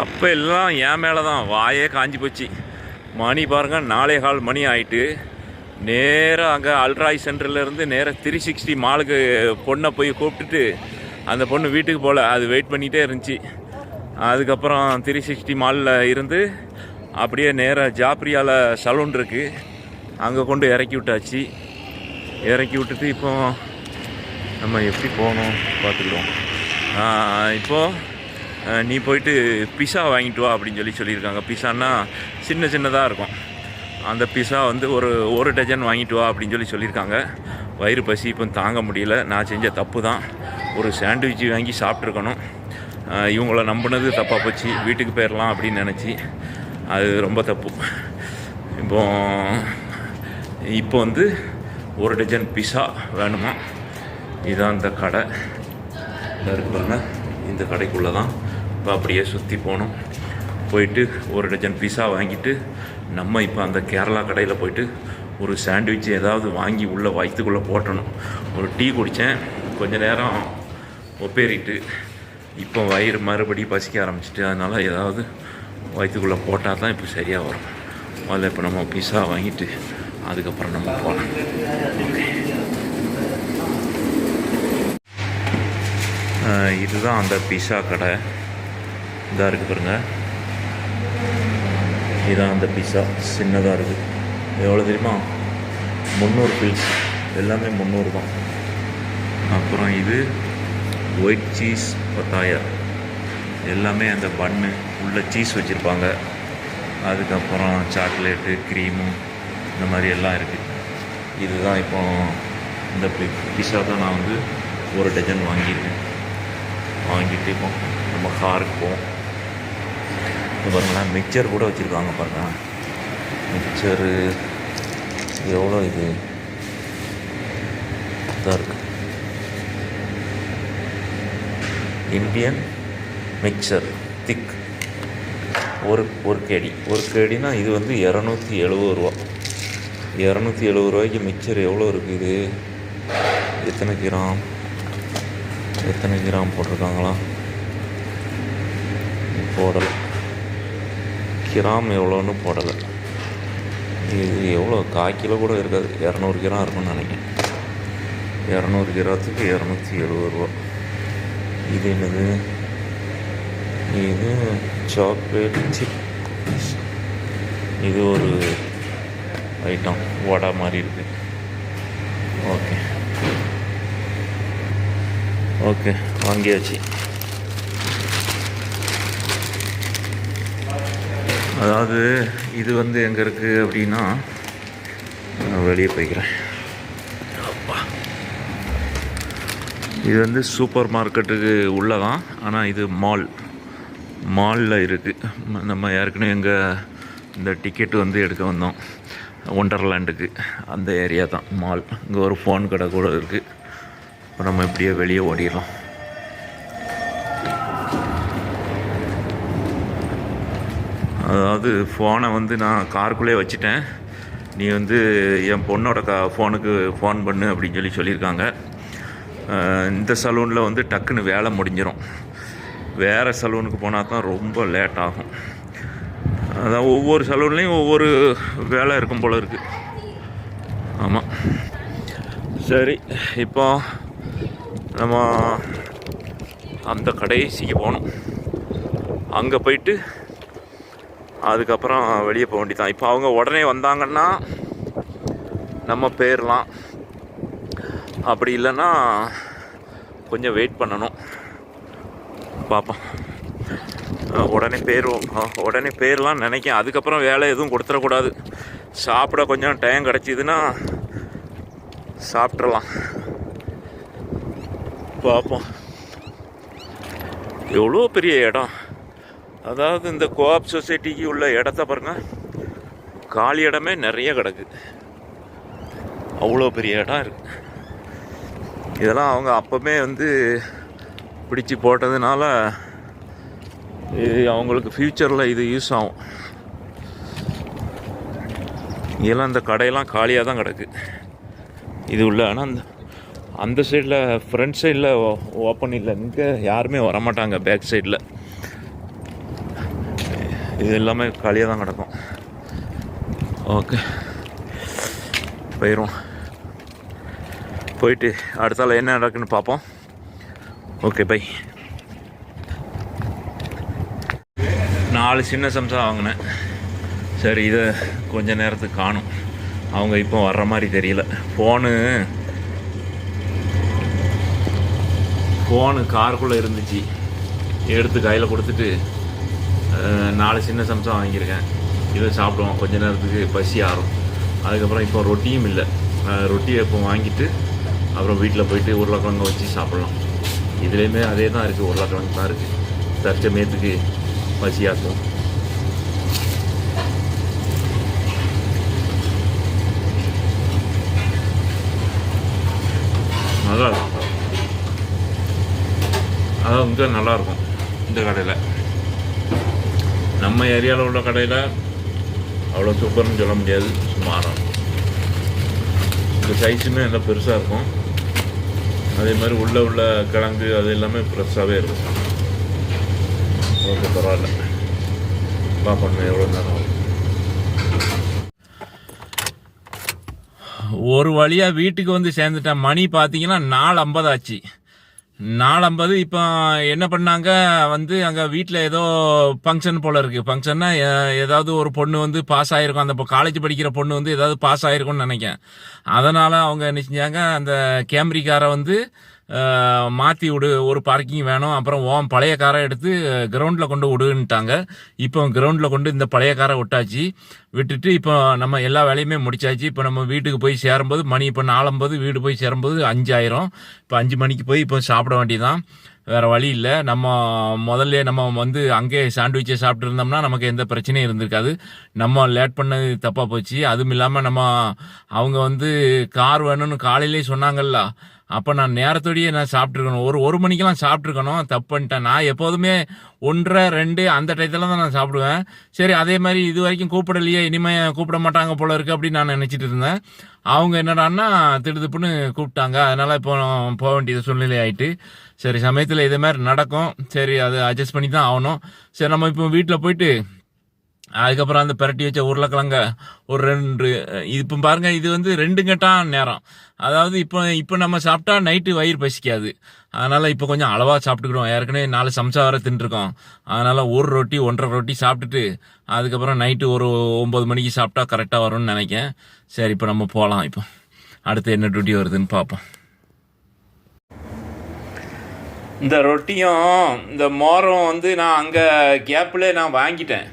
தப்பு எல்லாம் என் மேலே தான் வாயே காஞ்சி போச்சு. மணி பாருங்க நாலே கால் மணி ஆகிட்டு நேராக அங்கே அல்ட்ராய் சென்டர்லேருந்து நேராக த்ரீ சிக்ஸ்டி மாலுக்கு பொண்ணை போய் கூப்பிட்டுட்டு அந்த பொண்ணு வீட்டுக்கு போகல அது வெயிட் பண்ணிகிட்டே இருந்துச்சு. அதுக்கப்புறம் த்ரீ சிக்ஸ்டி மாலில் இருந்து அப்படியே நேராக ஜாப்ரியாவில் சலூன் இருக்குது அங்கே கொண்டு இறக்கி விட்டாச்சு. இறக்கி விட்டுட்டு இப்போ நம்ம எப்படி போகணும் பார்த்துக்கிடுவோம். இப்போது நீ போயிட்டு பிஸா வாங்கிட்டு வா அப்படின்னு சொல்லி சொல்லியிருக்காங்க. பிஸான்னா சின்ன சின்னதாக இருக்கும். அந்த பிஸா வந்து ஒரு ஒரு டஜன் வாங்கிட்டு வா அப்படின்னு சொல்லி சொல்லியிருக்காங்க. வயிறு பசி இப்போ தாங்க முடியல. நான் செஞ்ச தப்பு தான் ஒரு சாண்ட்விட்ச் வாங்கி சாப்பிட்ருக்கணும் இவங்கள நம்பினது தப்பாக போச்சு. வீட்டுக்கு போயிடலாம் அப்படின்னு நினச்சி. அது ரொம்ப தப்பு. இப்போ இப்போ வந்து ஒரு டஜன் பிஸா வேணுமா? இதுதான் இந்த கடை. இருக்கு பாருங்கள் இந்த கடைக்குள்ளே தான் இப்போ அப்படியே சுற்றி போனோம். போயிட்டு ஒரு டஜன் பீஸா வாங்கிட்டு நம்ம இப்போ அந்த கேரளா கடையில் போயிட்டு ஒரு சாண்ட்விச் ஏதாவது வாங்கி உள்ளே வயிற்றுக்குள்ளே போட்டணும். ஒரு டீ குடித்தேன் கொஞ்ச நேரம் ஒப்பேறிட்டு இப்போ வயிறு மறுபடியும் பசிக்க ஆரம்பிச்சிட்டு அதனால் ஏதாவது வயிற்றுக்குள்ளே போட்டால் தான் இப்போ சரியாக வரும். முதல்ல இப்போ நம்ம பீஸா வாங்கிட்டு அதுக்கப்புறம் நம்ம போகலாம் இதுதான் அந்த பீஸா கடை. இதாக இருக்குது பாருங்கள் இதுதான் அந்த பிஸா சின்னதாக இருக்குது எவ்வளோ தெரியுமா? முந்நூறு பீஸ் எல்லாமே முந்நூறு தான். அப்புறம் இது ஒயிட் சீஸ் பத்தாயா? எல்லாமே அந்த பன்னு உள்ள சீஸ் வச்சுருப்பாங்க. அதுக்கப்புறம் சாக்லேட்டு க்ரீமு இந்த மாதிரி எல்லாம் இருக்குது இதுதான் இப்போ இந்த பிஸா தான் நான் வந்து ஒரு டஜன் வாங்கியிருக்கேன். வாங்கிட்டு இப்போ நம்ம காருக்கு போவோம். இது பாருங்களேன் மிக்சர் கூட வச்சுருக்காங்க பாருங்க. மிக்சரு எவ்வளோ இது? இதாக இருக்கு. இந்தியன் மிக்சர் திக் ஒரு ஒரு கேடி. ஒரு கேடினா இது வந்து இரநூத்தி எழுபது ரூபா. இரநூத்தி எழுபது ரூபாய்க்கு மிக்சர் எவ்வளோ இருக்குது எத்தனை கிராம்? எத்தனை கிராம் போட்டிருக்காங்களா? போடலை. கிராம் எவ்வளோன்னு போடலை. இது எவ்வளோ? கால் கிலோ கூட இருக்காது. இரநூறு கிராம் இருக்கும்னு நினைக்கிறேன். இரநூறு கிராத்துக்கு இரநூத்தி எழுபது ரூபா. இது என்னது? இது சாக்லேட் சிப் இது ஒரு ஐட்டம் வடை மாதிரி இருக்கு. ஓகே ஓகே வாங்கியாச்சு. அதாவது இது வந்து எங்கே இருக்குது அப்படின்னா நான் வெளியே போய்க்கிறேன். அப்பா. இது வந்து சூப்பர் மார்க்கெட்டுக்கு உள்ளே தான் ஆனால் இது மால். மாலில் இருக்குது நம்ம ஏற்கனவே எங்கே இந்த டிக்கெட் வந்து எடுக்க வந்தோம். ஒண்டர்லேண்டுக்கு அந்த ஏரியா தான் மால். இங்கே ஒரு ஃபோன் கடை கூட இருக்குது இப்போ நம்ம இப்படியே வெளியே ஓடிடலாம் அதாவது ஃபோனை வந்து நான் காருக்குள்ளே வச்சுட்டேன். நீ வந்து என் பொண்ணோட கா ஃபோனுக்கு ஃபோன் பண்ணு அப்படின்னு சொல்லி சொல்லியிருக்காங்க. இந்த சலூனில் வந்து டக்குன்னு வேலை முடிஞ்சிடும் வேறு சலூனுக்கு போனால் தான் ரொம்ப லேட் ஆகும். அதான் ஒவ்வொரு சலூன்லேயும் ஒவ்வொரு வேலை இருக்கும் போல் இருக்குது ஆமாம் சரி இப்போ நம்ம அந்த கடைசிக்கு போகணும். அங்கே போயிட்டு அதுக்கப்புறம் வெளியே போக வேண்டியதான் இப்போ அவங்க உடனே வந்தாங்கன்னா நம்ம போயிடலாம் அப்படி இல்லைன்னா கொஞ்சம் வெயிட் பண்ணணும். பார்ப்போம் உடனே போயிடுவோம் உடனே போயிடலாம்னு நினைக்கேன். அதுக்கப்புறம் வேலை எதுவும் கொடுத்துடக்கூடாது. சாப்பிட கொஞ்சம் டைம் கிடச்சிதுன்னா சாப்பிட்றலாம் பார்ப்போம் எவ்வளோ பெரிய இடம்? அதாவது இந்த கோஆப் சொசைட்டிக்கு உள்ள இடத்த பாருங்க. காலி இடமே நிறைய கிடக்கு. அவ்வளோ பெரிய இடம் இருக்கு. இதெல்லாம் அவங்க அப்போவே வந்து பிடிச்சி போட்டதுனால இது அவங்களுக்கு ஃப்யூச்சரில் இது யூஸ் ஆகும். இதெல்லாம் இந்த கடையெல்லாம் காலியாக தான் கிடக்கு. இது உள்ள ஆனால் அந்த அந்த சைடில் ஃப்ரண்ட் சைடில் ஓப்பன் இல்லை. இங்கே யாருமே வரமாட்டாங்க பேக் சைடில் இது எல்லாமே காலியாக தான் கிடக்கும். ஓகே. போயிடும் போயிட்டு அடுத்தால என்ன நடக்குன்னு பார்ப்போம் ஓகே பை. நாலு சின்ன சம்சா வாங்கினேன். சரி இதை கொஞ்ச நேரத்துக்கு காணும். அவங்க இப்போ வர்ற மாதிரி தெரியல. ஃபோனு ஃபோனு காருக்குள்ளே இருந்துச்சு. எடுத்து கையில் கொடுத்துட்டு நாலு சின்ன சம்சா வாங்கியிருக்கேன். இதை சாப்பிடுவோம். கொஞ்ச நேரத்துக்கு பசி ஆறும். அதுக்கப்புறம் இப்போ ரொட்டியும் இல்லை. ரொட்டியை இப்போ வாங்கிட்டு அப்புறம் வீட்டில் போயிட்டு உருளைக்கிழங்கு வச்சு சாப்பிட்லாம். இதுலேயுமே அதே தான் இருக்குது. உருளைக்கிழங்கு தான் இருக்குது. தற்சமயத்துக்கு பசியாக்கும் நல்லா இருக்கும். அதான் இங்கே நல்லாயிருக்கும் இந்த கடையில். நம்ம ஏரியாவில் உள்ள கடையில் அவ்வளோ சூப்பர்னு சொல்ல முடியாது. சுமாரம் இந்த சைஸுமே நல்லா பெருசாக இருக்கும். அதே மாதிரி உள்ளே உள்ள கிழங்கு அது எல்லாமே ஃப்ரெஷ்ஷாகவே இருக்கும். ஓகே பரவாயில்ல. பார்ப்போம் எவ்வளோ நேரம் ஒரு வழியாக வீட்டுக்கு வந்து சேர்ந்துட்டேன். மணி பார்த்தீங்கன்னா நாலு ஐம்பது ஆச்சு. நாலம்பது இப்போ என்ன பண்ணாங்க? வந்து அங்கே வீட்டில் ஏதோ ஃபங்க்ஷன் போல இருக்குது ஃபங்க்ஷன்னா ஏதாவது ஒரு பொண்ணு வந்து பாஸ் ஆகிருக்கும் அந்த காலேஜ் படிக்கிற பொண்ணு வந்து ஏதாவது பாஸ் ஆகிருக்கும்னு நினைக்கிறேன். அதனால் அவங்க என்ன செஞ்சாங்க? அந்த கேமரி வந்து மாற்றி விடு ஒரு பார்க்கிங் வேணும். அப்புறம் ஓம் பழைய காரை எடுத்து கிரவுண்டில் கொண்டு விடுன்ட்டாங்க இப்போ கிரவுண்டில் கொண்டு இந்த பழைய காரை விட்டாச்சு. விட்டுட்டு இப்போ நம்ம எல்லா வேலையுமே முடிச்சாச்சு. இப்போ நம்ம வீட்டுக்கு போய் சேரும்போது மணி இப்போ நாலம்பது வீடு போய் சேரும்போது அஞ்சாயிரம். இப்போ அஞ்சு மணிக்கு போய் இப்போ சாப்பிட வேண்டியதான் வேறு வழி இல்லை. நம்ம முதல்ல நம்ம வந்து அங்கே சாண்ட்விச்சை சாப்பிட்டு இருந்தோம்னா நமக்கு எந்த பிரச்சனையும் இருந்திருக்காது. நம்ம லேட் பண்ணது தப்பாக போச்சு. அதுவும் இல்லாமல் நம்ம அவங்க வந்து கார் வேணும்னு காலையிலே சொன்னாங்கல்ல. அப்போ நான் நேரத்தோடயே நான் சாப்பிட்ருக்கணும் ஒரு ஒரு மணிக்கெல்லாம் சாப்பிட்ருக்கணும் தப்பு பண்ணிட்டேன் நான் எப்போதுமே ஒன்றரை ரெண்டு அந்த டயத்தில் தான் நான் சாப்பிடுவேன். சரி அதே மாதிரி இது வரைக்கும் கூப்பிடலையே. இனிமேல் கூப்பிட மாட்டாங்க போல இருக்கு அப்படின்னு நான் நினச்சிட்டு இருந்தேன். அவங்க என்னடான்னா திடுதுப்புன்னு கூப்பிட்டாங்க. அதனால் இப்போ போக வேண்டியது சூழ்நிலை ஆகிட்டு சரி சமயத்தில் இதே மாதிரி நடக்கும். சரி அதை அட்ஜஸ்ட் பண்ணி தான் ஆகணும். சரி நம்ம இப்போ வீட்டில் போயிட்டு அதுக்கப்புறம் அந்த பிரட்டி வச்ச உருளைக்கிழங்க ஒரு ரெண்டு இது இப்போ பாருங்க இது வந்து ரெண்டு கட்டான் நேரம். அதாவது இப்போ இப்போ நம்ம சாப்பிட்டா நைட்டு வயிறு பசிக்காது. அதனால இப்போ கொஞ்சம் அளவாக சாப்பிட்டுக்கிறோம் ஏற்கனவே நாலு சம்சா வர தின்றுருக்கோம். அதனால ஒரு ரொட்டி ஒன்றரை ரொட்டி சாப்பிட்டுட்டு அதுக்கப்புறம் நைட்டு ஒரு ஒம்பது மணிக்கு சாப்பிட்டா கரெக்டாக வரும்னு நினைக்கேன். சரி இப்போ நம்ம போகலாம் இப்போ. அடுத்து என்ன டியூட்டி வருதுன்னு பார்ப்போம். இந்த ரொட்டியும் இந்த மோரம் வந்து நான் அங்கே கேப்பில் நான் வாங்கிட்டேன்.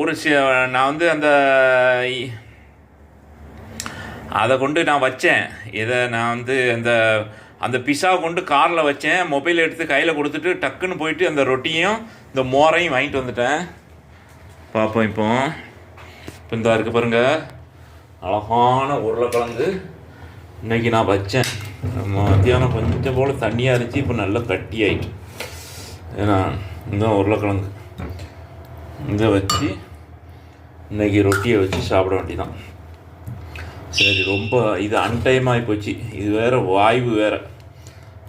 ஒரு சி நான் வந்து அந்த அதை கொண்டு நான் வச்சேன். இதை நான் வந்து அந்த அந்த பிஸா கொண்டு காரில் வச்சேன். மொபைல் எடுத்து கையில் கொடுத்துட்டு டக்குன்னு போயிட்டு அந்த ரொட்டியும் இந்த மோரையும் வாங்கிட்டு வந்துட்டேன். பார்ப்போம் இப்போ. இப்போ இந்த இருக்குது பாருங்க. அழகான உருளைக்கிழங்கு. இன்னைக்கு நான் வச்சேன். மத்தியானம் கொஞ்சம் போல் தண்ணியாக இருந்துச்சு. இப்போ நல்லா கட்டி ஆயிட்டு ஏன்னா இந்த உருளைக்கிழங்கு. இதை வச்சு இன்றைக்கி ரொட்டியை வச்சு சாப்பிட வேண்டியதான் சரி ரொம்ப இது அன்டைம் ஆகி போச்சு. இது வேறு வாய்வு வேறு.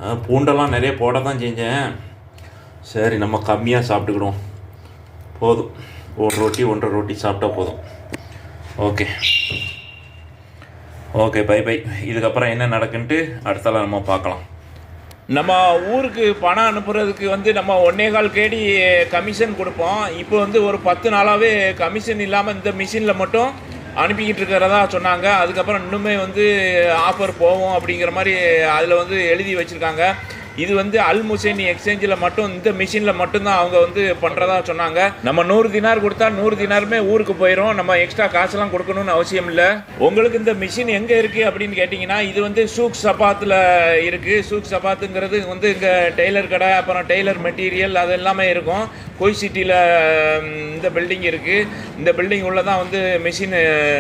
பூண்டெல்லாம் நிறைய போட தான் செஞ்சேன். சரி நம்ம கம்மியாக சாப்பிட்டுக்கிடுவோம். போதும். ஒரு ரொட்டி ஒன்றரை ரொட்டி சாப்பிட்டா போதும். ஓகே. Okay bye bye. இதுக்கப்புறம் என்ன நடக்குன்ட்டு அடுத்தால நம்ம பார்க்கலாம். நம்ம ஊருக்கு பணம் அனுப்புறதுக்கு வந்து நம்ம ஒன்னே கால் கேடி கமிஷன் கொடுப்போம். இப்போ வந்து ஒரு பத்து நாளாகவே கமிஷன் இல்லாமல் இந்த மிஷினில் மட்டும் அனுப்பிக்கிட்டு இருக்கிறதா சொன்னாங்க. அதுக்கப்புறம் இன்னுமே வந்து ஆஃபர் போகும் அப்படிங்கிற மாதிரி அதில் வந்து எழுதி வச்சுருக்காங்க. இது வந்து அல் முசைனி எக்ஸ்சேஞ்சில் மட்டும் இந்த மிஷினில் மட்டும்தான் அவங்க வந்து பண்ணுறதா சொன்னாங்க. நம்ம நூறு தினார் கொடுத்தா நூறு தினாருமே ஊருக்கு போயிடும் நம்ம எக்ஸ்ட்ரா காசுலாம் கொடுக்கணும்னு அவசியம் இல்லை. உங்களுக்கு இந்த மிஷின் எங்கே இருக்குது அப்படின்னு கேட்டிங்கன்னா இது வந்து சூக் சபாத்தில் இருக்குது சூக் சபாத்துங்கிறது வந்து இங்கே டெய்லர் கடை அப்புறம் டெய்லர் மெட்டீரியல் அது எல்லாமே இருக்கும். கோய் சிட்டியில் இந்த பில்டிங் இருக்குது இந்த பில்டிங் உள்ளே தான் வந்து மிஷின்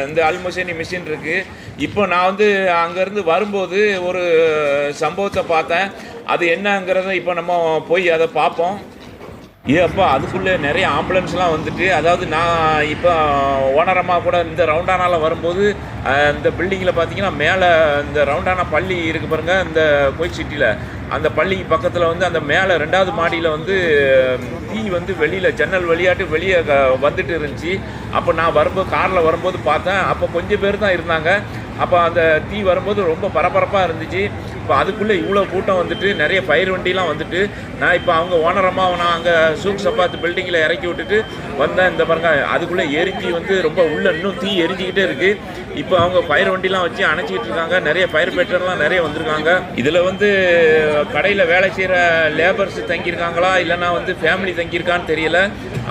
இந்த அல்முசேனி மிஷின் இருக்குது இப்போ நான் வந்து அங்கேருந்து வரும்போது ஒரு சம்பவத்தை பார்த்தேன். அது என்னங்கிறத இப்போ நம்ம போய் அதை பார்ப்போம். இது அப்பா அதுக்குள்ளே நிறைய ஆம்புலன்ஸ்லாம் வந்துட்டு அதாவது நான் இப்போ ஓனரமாக கூட இந்த ரவுண்டானால வரும்போது இந்த பில்டிங்கில் பார்த்தீங்கன்னா மேலே இந்த ரவுண்டானா பள்ளி இருக்கு பாருங்கள் இந்த கோயில் சிட்டியில். அந்த பள்ளிக்கு பக்கத்தில் வந்து அந்த மேலே ரெண்டாவது மாடியில் வந்து தீ வந்து வெளியில் ஜன்னல் வழியாட்டு வெளியே வந்துட்டு இருந்துச்சு. அப்போ நான் வரும்போது காரில் வரும்போது பார்த்தேன். அப்போ கொஞ்சம் பேர் தான் இருந்தாங்க. அப்போ அந்த தீ வரும்போது ரொம்ப பரபரப்பாக இருந்துச்சு. இப்போ அதுக்குள்ளே இவ்வளோ கூட்டம் வந்துட்டு நிறைய பயிர் வண்டிலாம் வந்துட்டு நான் இப்போ அவங்க ஓனரமாக நான் அங்கே சூக் சப்பாத்து பில்டிங்கில் இறக்கி விட்டுட்டு வந்தேன். இந்த பாருங்க அதுக்குள்ளே எரிஞ்சு வந்து ரொம்ப உள்ள இன்னும் தீ எரிஞ்சிக்கிட்டே இருக்குது இப்போ அவங்க பயிர் வண்டிலாம் வச்சு அணைச்சிக்கிட்டு இருக்காங்க. நிறைய பயிர் பேட்டர்லாம் நிறைய வந்திருக்காங்க. இதில் வந்து கடையில் வேலை செய்கிற லேபர்ஸ் தங்கியிருக்காங்களா? இல்லைனா வந்து ஃபேமிலி தங்கியிருக்கான்னு தெரியல.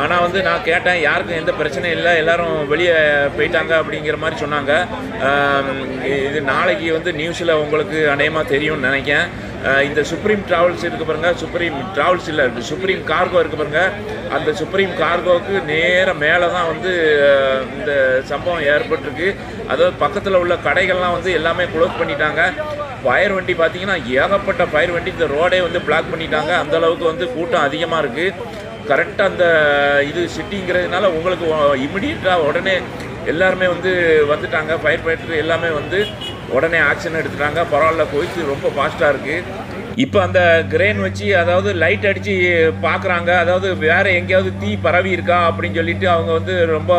ஆனால் வந்து நான் கேட்டேன் யாருக்கும் எந்த பிரச்சனையும் இல்லை. எல்லாரும் வெளியே போயிட்டாங்க அப்படிங்கிற மாதிரி சொன்னாங்க. இது நாளைக்கு வந்து நியூஸில் உங்களுக்கு அநேகமாக தெரியும்னு நினைக்கிறேன். இந்த சுப்ரீம் ட்ராவல்ஸ் இருக்கு பாருங்கள் சுப்ரீம் ட்ராவல்ஸ் இல்லை சுப்ரீம் கார்கோ இருக்கு பாருங்கள் அந்த சுப்ரீம் கார்கோவுக்கு நேராக மேலே தான் வந்து இந்த சம்பவம் ஏற்பட்டிருக்கு. அதாவது பக்கத்தில் உள்ள கடைகள்லாம் வந்து எல்லாமே க்ளோஸ் பண்ணிட்டாங்க. ஃபயர் வண்டி பார்த்தீங்கன்னா ஏகப்பட்ட ஃபயர் வண்டி இந்த ரோடே வந்து பிளாக் பண்ணிட்டாங்க. அந்த அளவுக்கு வந்து கூட்டம் அதிகமாக இருக்குது கரெக்டாக அந்த இது சிட்டிங்கிறதுனால உங்களுக்கு இமிடியட்டாக உடனே எல்லாருமே வந்து வந்துட்டாங்க. ஃபயர் ஃபைட்டர் எல்லாமே வந்து உடனே ஆக்ஷன் எடுத்துட்டாங்க. பரவாயில்ல போயிட்டு ரொம்ப ஃபாஸ்ட்டாக இருக்குது இப்போ அந்த கிரேன் வச்சு அதாவது லைட் அடித்து பார்க்குறாங்க அதாவது வேறு எங்கேயாவது தீ பரவி இருக்கா அப்படின்னு சொல்லிட்டு அவங்க வந்து ரொம்ப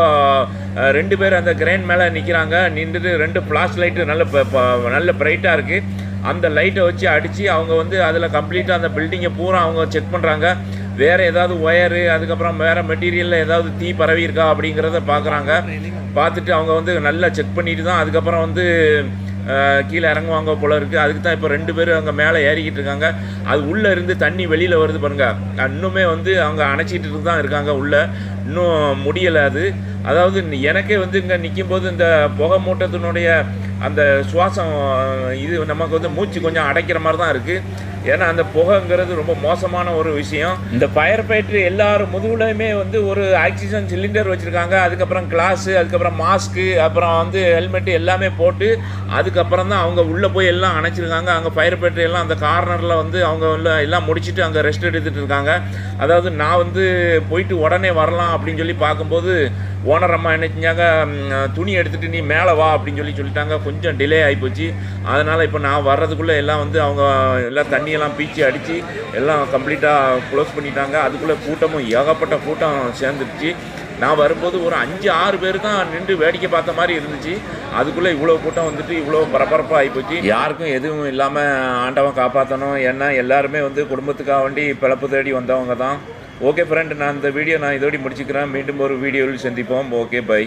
ரெண்டு பேர் அந்த கிரேன் மேலே நிற்கிறாங்க நின்றுட்டு ரெண்டு ஃப்ளாஷ் லைட்டு நல்ல ப- ப- நல்ல பிரைட்டாக இருக்குது அந்த லைட்டை வச்சு அடித்து அவங்க வந்து அதில் கம்ப்ளீட்டாக அந்த பில்டிங்கை பூரா அவங்க செக் பண்ணுறாங்க வேறு ஏதாவது ஒயரு அதுக்கப்புறம் வேறு மெட்டீரியலில் ஏதாவது தீ பரவி இருக்கா அப்படிங்கிறத பார்க்குறாங்க பார்த்துட்டு அவங்க வந்து நல்லா செக் பண்ணிட்டு தான் அதுக்கப்புறம் வந்து கீழே இறங்குவாங்க போல இருக்குது அதுக்கு தான் இப்போ ரெண்டு பேரும் அங்கே மேலே ஏறிக்கிட்டு இருக்காங்க. அது உள்ளே இருந்து தண்ணி வெளியில் வருது பாருங்கள் இன்னுமே வந்து அவங்க அணைச்சிட்டு தான் இருக்காங்க உள்ளே. இன்னும் முடியலை அது. அதாவது எனக்கே வந்து இங்கே நிற்கும்போது இந்த புகை மூட்டத்தினுடைய அந்த சுவாசம் இது நமக்கு வந்து மூச்சு கொஞ்சம் அடைக்கிற மாதிரி தான் இருக்குது ஏன்னா அந்த புகைங்கிறது ரொம்ப மோசமான ஒரு விஷயம். இந்த ஃபயர் ஃபைட்டர் எல்லாரும் முதுகுலையுமே வந்து ஒரு ஆக்சிஜன் சிலிண்டர் வச்சுருக்காங்க. அதுக்கப்புறம் கிளாஸு அதுக்கப்புறம் மாஸ்க்கு அப்புறம் வந்து ஹெல்மெட்டு எல்லாமே போட்டு அதுக்கப்புறம் தான் அவங்க உள்ளே போய் எல்லாம் அணைச்சிருக்காங்க. அங்கே ஃபயர் ஃபைட்டர் எல்லாம் அந்த கார்னரில் வந்து அவங்க எல்லாம் முடிச்சுட்டு அங்கே ரெஸ்ட் எடுத்துகிட்டு இருக்காங்க. அதாவது நான் வந்து போயிட்டு உடனே வரலாம் அப்படின்னு சொல்லி பார்க்கும்போது ஓனர் அம்மா என்ன செஞ்சாங்க? துணி எடுத்துகிட்டு நீ மேலே வா அப்படின்னு சொல்லி சொல்லிட்டாங்க. கொஞ்சம் டிலே ஆகிப்போச்சு அதனால் இப்போ நான் வர்றதுக்குள்ளே எல்லாம் வந்து அவங்க எல்லாம் தண்ணியெல்லாம் பீச்சி அடித்து எல்லாம் கம்ப்ளீட்டாக க்ளோஸ் பண்ணிட்டாங்க. அதுக்குள்ளே கூட்டமும் ஏகப்பட்ட கூட்டம் சேர்ந்துருச்சு. நான் வரும்போது ஒரு அஞ்சு ஆறு பேர் தான் நின்று வேடிக்கை பார்த்த மாதிரி இருந்துச்சு. அதுக்குள்ளே இவ்வளோ கூட்டம் வந்துட்டு இவ்வளோ பரபரப்பாக ஆகிப்போச்சு யாருக்கும் எதுவும் இல்லாமல் ஆண்டவன் காப்பாற்றணும் ஏன்னா எல்லாருமே வந்து குடும்பத்துக்காக வேண்டி பிழப்பு தேடி வந்தவங்க தான். ஓகே ஃப்ரெண்ட் நான் இந்த வீடியோ நான் இதோடி முடிச்சுக்கிறேன். மீண்டும் ஒரு வீடியோவில் சந்திப்போம். Okay bye